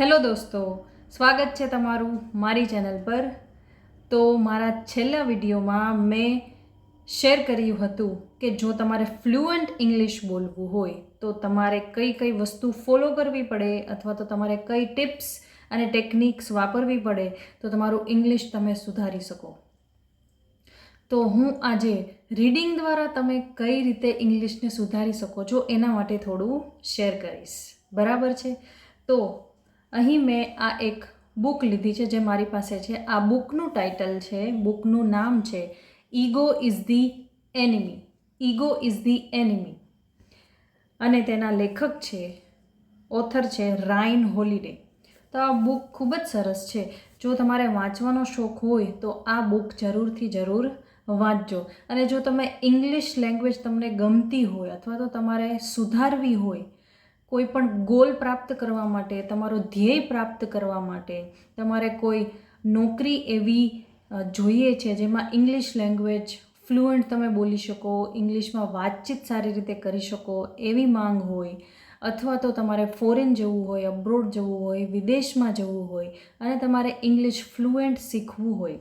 Hello દોસ્તો, સ્વાગત છે તમારું મારી ચેનલ પર. તો મારા છેલ્લા વિડીયોમાં મેં શેર કર્યું હતું કે જો તમારે ફ્લુઅન્ટ ઇંગ્લિશ બોલવું હોય, તો તમારે કઈ કઈ વસ્તુ ફોલો કરવી પડે અથવા તો તમારે કઈ ટિપ્સ અને ટેકનિક્સ વાપરવી પડે, તો તમારું ઇંગ્લિશ તમે સુધારી શકો. તો હું આજે રીડિંગ દ્વારા તમે કઈ રીતે ઇંગ્લિશને સુધારી શકો છો એના માટે થોડું શેર કરીશ. બરાબર છે? તો અહીં મેં આ એક બુક લીધી છે જે મારી પાસે છે. આ બુકનું ટાઇટલ છે, બુકનું નામ છે ego is the enemy. Ego is the enemy. અને તેના લેખક છે, ઓથર છે રાઇન હોલિડે. તો આ બુક ખૂબ જ સરસ છે. જો તમારે વાંચવાનો શોખ હોય તો આ બુક જરૂરથી જરૂર વાંચજો. અને જો તમે ઇંગ્લિશ લેંગ્વેજ તમને ગમતી હોય અથવા તો તમારે સુધારવી હોય કોઈ પણ ગોલ પ્રાપ્ત કરવા માટે, તમારો ધ્યેય પ્રાપ્ત કરવા માટે, તમારે કોઈ નોકરી એવી જોઈએ છે જેમાં ઇંગ્લિશ લેંગ્વેજ ફ્લુઅન્ટ તમે બોલી શકો ઇંગ્લિશમાં વાતચીત સારી રીતે કરી શકો, એવી માંગ હોય, અથવા તો તમારે ફોરેન જવું હોય અબ્રોડ જવું હોય, વિદેશમાં જવું હોય, અને તમારે ઇંગ્લિશ ફ્લુએન્ટ શીખવું હોય.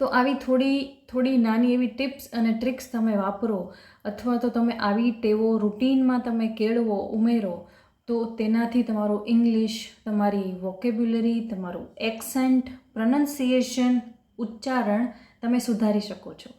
તો આવી થોડી થોડી નાની એવી ટિપ્સ અને ટ્રિક્સ તમે વાપરો અથવા તો તમે આવી ટેવો રૂટીનમાં તમે કેળવો, ઉમેરો, તો તેનાથી તમારું ઇંગ્લિશ, તમારી વોકેબ્યુલરી તમારું એક્સેન્ટ પ્રનન્સિએશન ઉચ્ચારણ તમે સુધારી શકો છો.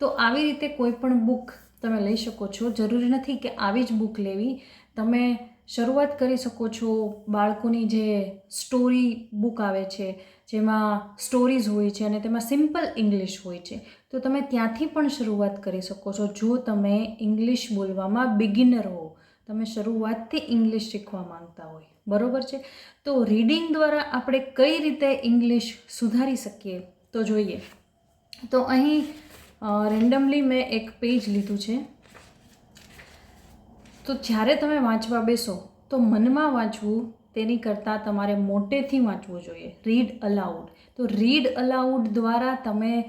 તો આવી રીતે કોઈ પણ બુક તમે લઈ શકો છો. જરૂરી નથી કે આવી જ બુક લેવી. તમે શરૂઆત કરી શકો છો બાળકોની જે સ્ટોરી બુક આવે છે જેમાં સ્ટોરીઝ હોય છે અને તેમાં સિમ્પલ ઇંગ્લિશ હોય છે. તો તમે ત્યાંથી પણ શરૂઆત કરી શકો છો જો તમે ઇંગ્લિશ બોલવામાં બિગિનર હો. તમે શરૂઆતથી ઇંગ્લિશ શીખવા માંગતા હોય. બરોબર છે? તો રીડિંગ દ્વારા આપણે કઈ રીતે ઇંગ્લિશ સુધારી શકીએ? તો જોઈએ. તો અહીં રેન્ડમલી મેં એક પેજ લીધું છે. તો જ્યારે તમે વાંચવા બેસો, તો મનમાં વાંચવું તેની કરતાં તમારે મોટેથી વાંચવું જોઈએ. રીડ અલાઉડ તો રીડ અલાઉડ દ્વારા તમે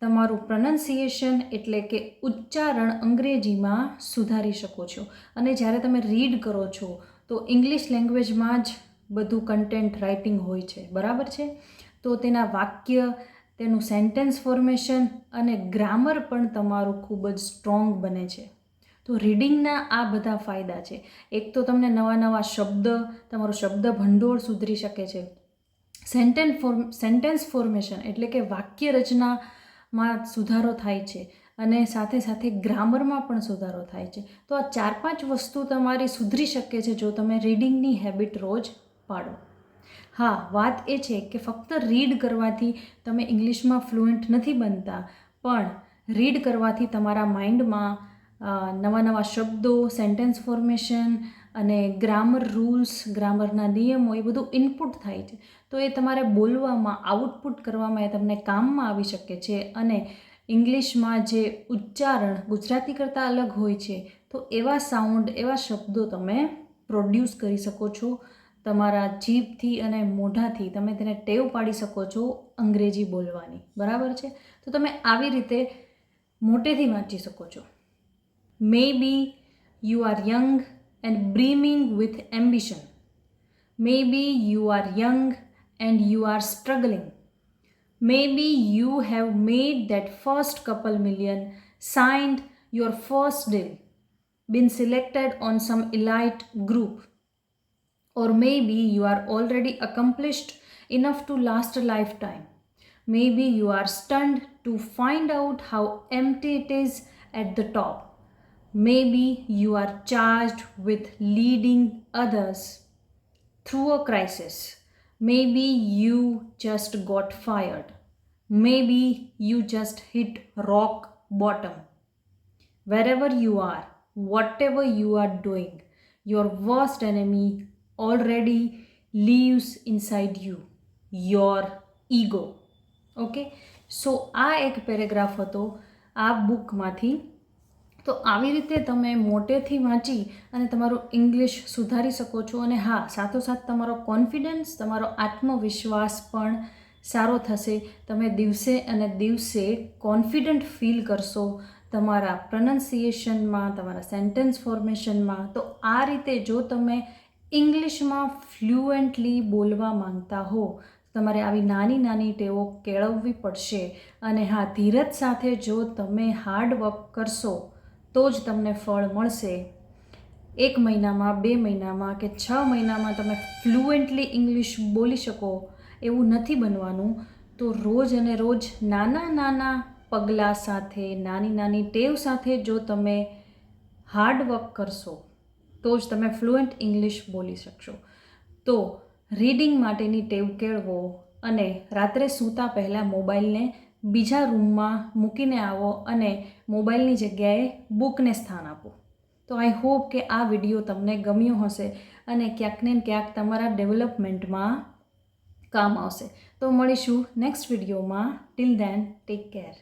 તમારું પ્રનન્સિએશન એટલે કે ઉચ્ચારણ અંગ્રેજીમાં સુધારી શકો છો. અને જ્યારે તમે રીડ કરો છો, તો ઇંગ્લિશ લેંગ્વેજમાં જ બધું કન્ટેન્ટ રાઇટિંગ હોય છે. બરાબર છે? તો તેના વાક્ય, તેનું સેન્ટેન્સ ફોર્મેશન અને ગ્રામર પણ તમારું ખૂબ જ સ્ટ્રોંગ બને છે. તો રીડિંગના આ બધા ફાયદા છે. એક તો તમને નવા નવા શબ્દ, તમારો શબ્દ ભંડોળ સુધરી શકે છે. સેન્ટેન્સ ફોર્મ સેન્ટેન્સ ફોર્મેશન એટલે કે વાક્ય રચનામાં સુધારો થાય છે અને સાથે સાથે ગ્રામરમાં પણ સુધારો થાય છે. તો આ ચાર પાંચ વસ્તુ તમારી સુધરી શકે છે જો તમે રીડિંગની હેબિટ રોજ પાડો. હા, વાત એ છે કે ફક્ત રીડ કરવાથી તમે ઇંગ્લિશમાં ફ્લુઅન્ટ નથી બનતા, પણ રીડ કરવાથી તમારા માઇન્ડમાં નવા નવા શબ્દો સેન્ટેન્સ ફોર્મેશન અને ગ્રામર રૂલ્સ ગ્રામરના નિયમો એ બધું ઇનપુટ થાય છે. તો એ તમારે બોલવામાં આઉટપુટ કરવામાં એ તમને કામમાં આવી શકે છે અને ઇંગ્લિશમાં જે ઉચ્ચારણ ગુજરાતી કરતાં અલગ હોય છે, તો એવા સાઉન્ડ એવા શબ્દો તમે પ્રોડ્યુસ કરી શકો છો. તમારા જીભથી અને મોઢાથી તમે તેને ટેવ પાડી શકો છો અંગ્રેજી બોલવાની. બરાબર છે? તો તમે આવી રીતે મોટેથી વાંચી શકો છો. Maybe you are young and brimming with ambition. Maybe you are young and you are struggling. Maybe you have made that first couple million, signed your first deal, been selected on some elite group. Or maybe you are already accomplished enough to last a lifetime. Maybe you are stunned to find out how empty it is at the top. Maybe you are charged with leading others through a crisis. Maybe you just got fired. Maybe you just hit rock bottom. Wherever you are, whatever you are doing, your worst enemy already lives inside you your ego. Okay so આ એક paragraph હતો આ બુકમાંથી તો આવી રીતે તમે મોટેથી વાંચી અને તમારું ઇંગ્લિશ સુધારી શકો છો અને હા, સાથોસાથ તમારો કોન્ફિડન્સ, તમારો આત્મવિશ્વાસ પણ સારો થશે. તમે દિવસે અને દિવસે કોન્ફિડન્ટ ફીલ કરશો તમારા પ્રનન્સિએશનમાં તમારા સેન્ટેન્સ ફોર્મેશનમાં. તો આ રીતે જો તમે ઇંગ્લિશમાં ફ્લુએન્ટલી બોલવા માંગતા હો, તમારે આવી નાની નાની ટેવો કેળવવી પડશે. અને હા, ધીરજ સાથે જો તમે હાર્ડ વર્ક કરશો તો જ તમને ફળ મળશે. એક મહિનામાં, બે મહિનામાં કે છ મહિનામાં તમે ફ્લુએન્ટલી ઇંગ્લિશ બોલી શકો એવું નથી બનવાનું. તો રોજ અને રોજ નાના નાના પગલાં સાથે, નાની નાની ટેવ સાથે જો તમે હાર્ડ વર્ક કરશો, તો જ તમે ફ્લુએન્ટ ઇંગ્લિશ બોલી શકશો. તો રીડિંગ માટેની ટેવ કેળવો અને રાત્રે સૂતા પહેલાં મોબાઈલને બીજા રૂમમાં મૂકીને આવો અને મોબાઈલની જગ્યાએ બુકને સ્થાન આપો. તો આઈ હોપ કે આ વીડિયો તમને ગમ્યો હશે અને ક્યાંક ને ક્યાંક તમારા ડેવલપમેન્ટમાં કામ આવશે. તો મળીશું નેક્સ્ટ વિડીયોમાં. Till then take care